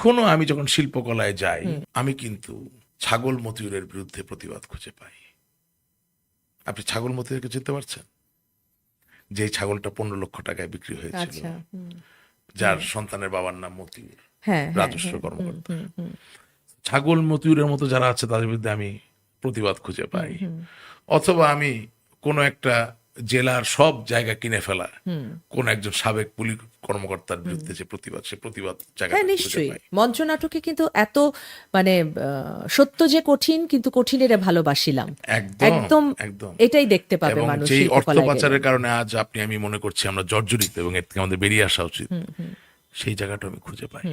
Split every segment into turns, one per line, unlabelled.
এখনও আমি যখন শিল্পকলায় যাই আমি কিন্তু ছাগল মতিউরের বিরুদ্ধে প্রতিবাদ খুঁজে পাই। আপনি ছাগল মতিউরকে চিনতে পারছেন? যে ছাগলটা পনেরো লক্ষ টাকায় বিক্রি হয়েছিল।
আচ্ছা
যার সন্তানের বাবার নাম মতিউর
হ্যাঁ হ্যাঁ,
রাজস্ব
হ্যাঁ,
কর্মকর্তা। ছাগল মতিউরের মতো যারা আছে তাদের বিরুদ্ধে আমি প্রতিবাদ খুঁজে পাই। অথবা আমি কোনো একটা জেলার সব জায়গা কিনে ফেলা কোন একজন সাবেক পুলিশ কর্মকর্তার বিরুদ্ধে যে প্রতিবাদ সে প্রতিবাদ জায়গা
হ্যাঁ নিশ্চয়ই। মঞ্চ নাটকে কিন্তু এত মানে সত্য যে কঠিন কিন্তু কঠিনের ভালোবাসিলাম।
একদম
একদম এটাই দেখতে পাবে মানুষ
যেই অর্থ পাচারের কারণে আজ আপনি আমি মনে করছি আমরা জর্জরিত এবং এর থেকে আমাদের বেরিয়ে আসা উচিত সেই জায়গাটা আমি খুঁজে পাই।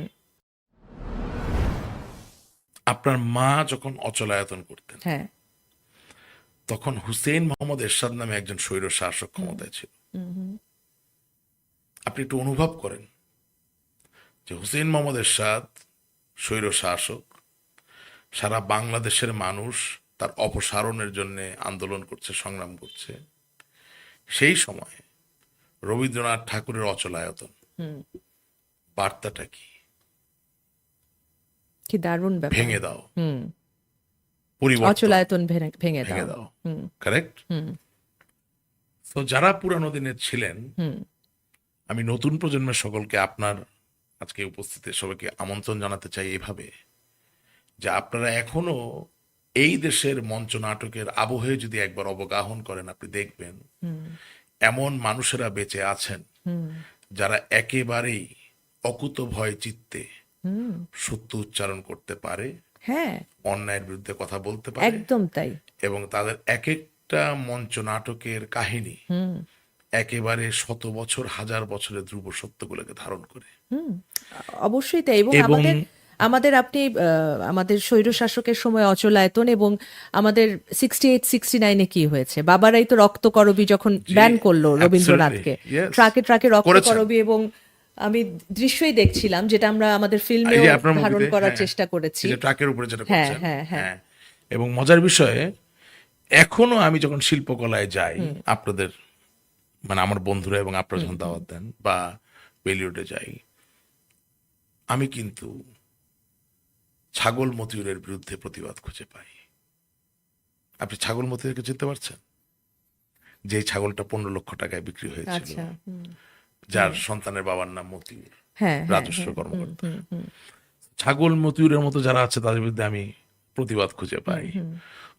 আপনার মা যখন অচলায়তন করতেন
হ্যাঁ।
তখন হুসেন মোহাম্মদ এরশাদ নামে একজন স্বৈর শাসক ক্ষমতায় ছিল। আপনি একটু অনুভব করেন যে হুসেন মোহাম্মদ এরশাদ স্বৈর শাসক সারা বাংলাদেশের মানুষ তার অপসারণের জন্য আন্দোলন করছে সংগ্রাম করছে। সেই সময় রবীন্দ্রনাথ ঠাকুরের অচলায়তন বার্তাটা কি?
দারুণ
ভেঙে দাও।
অচলায়তন ভেঙে দাও।
কারেক্ট তো যারা পুরানো দিনের ছিলেন আমি নতুন প্রজন্মের সকলকে আপনার আজকে উপস্থিতি সবাইকে আমন্ত্রণ জানাতে চাই এভাবে যে আপনারা এখনও এই দেশের মঞ্চ নাটকের আবহে যদি একবার অবগাহন করেন আপনি দেখবেন এমন মানুষেরা বেঁচে আছেন যারা একেবারেই অকুত ভয় চিত্তে সত্য উচ্চারণ করতে পারে
হ্যাঁ।
অন্যায়ের বিরুদ্ধে কথা বলতে পারে।
একদম তাই।
এবং তাদের এক একটা মঞ্চ নাটকের কাহিনী একেবারে শত বছর হাজার বছরের ধ্রুব সত্যগুলোকে ধারণ করে।
অবশ্যই তাই। এবং আমাদের আমাদের আপনি আহ, আমাদের স্বৈর শাসকের সময় অচলায়তন এবং আমাদের সিক্সটি এইট সিক্সটি নাইনে কি হয়েছে? বাবারাই তো রক্ত করবি যখন ব্যান করল রবীন্দ্রনাথকে। ট্রাকে ট্রাকে রক্ত
করেছেন।
করবি এবং আমি দৃশ্যই দেখছিলাম যেটা আমরা আমাদের ফিল্মে ধারণ করার
হ্যাঁ,
চেষ্টা করেছি।
ট্রাকের উপরে যেটা
হ্যাঁ, হ্যাঁ, হ্যাঁ।
হ্যাঁ এবং মজার বিষয়ে এখনও আমি যখন শিল্পকলায় যাই আপনাদের মানে আমার বন্ধুরা এবং আপনারা যখন দাওয়াত দেন বা বেলিউডে যাই আমি কিন্তু ছাগল মতিউরের বিরুদ্ধে প্রতিবাদ খুঁজে পাই। আপনি ছাগল মতিউরকে চিনতে পারছেন? যে ছাগলটা পনেরো লক্ষ টাকায় বিক্রি হয়েছিল।
আচ্ছা।
যার সন্তানের বাবার নাম মতিউর
হ্যাঁ হ্যাঁ,
রাজস্ব
হ্যাঁ,
কর্মকর্তা। ছাগল মতিউরের মতো যারা আছে তাদের বিরুদ্ধে আমি প্রতিবাদ খুঁজে পাই।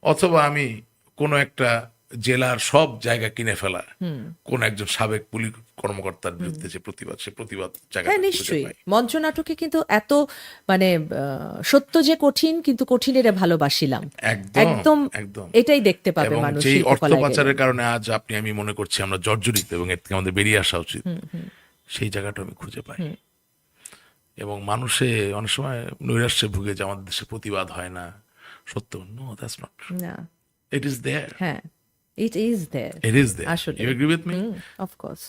অথবা আমি কোনো একটা জেলার সব জায়গা কিনে ফেলা। কোন একজন সাবেক পুলিশ কর্মকর্তার বিরুদ্ধে যে প্রতিবাদ সে প্রতিবাদ জায়গা
হ্যাঁ নিশ্চয়ই। মঞ্চ নাটকে কিন্তু এত মানে সত্য যে কঠিন কিন্তু কঠিনের ভালোবাসিলাম।
একদম
একদম এটাই দেখতে পাবে মানুষ
যেই অর্থ পাচারের কারণে আজ আপনি আমি মনে করছি আমরা জর্জরিত এবং এর থেকে আমাদের বেরিয়ে আসা উচিত। সেই জায়গাটা আমি খুঁজে পাই। এবং মানুষে অনেক সময় নৈরাশ্যে ভুগে যে আমাদের দেশে প্রতিবাদ হয় না। সত্য নো দ্যাটস নট
না।
ইট ইজ দেয়ার
হ্যাঁ। It is there.
It is there.
Actually.
You agree with me?
Mm, of course.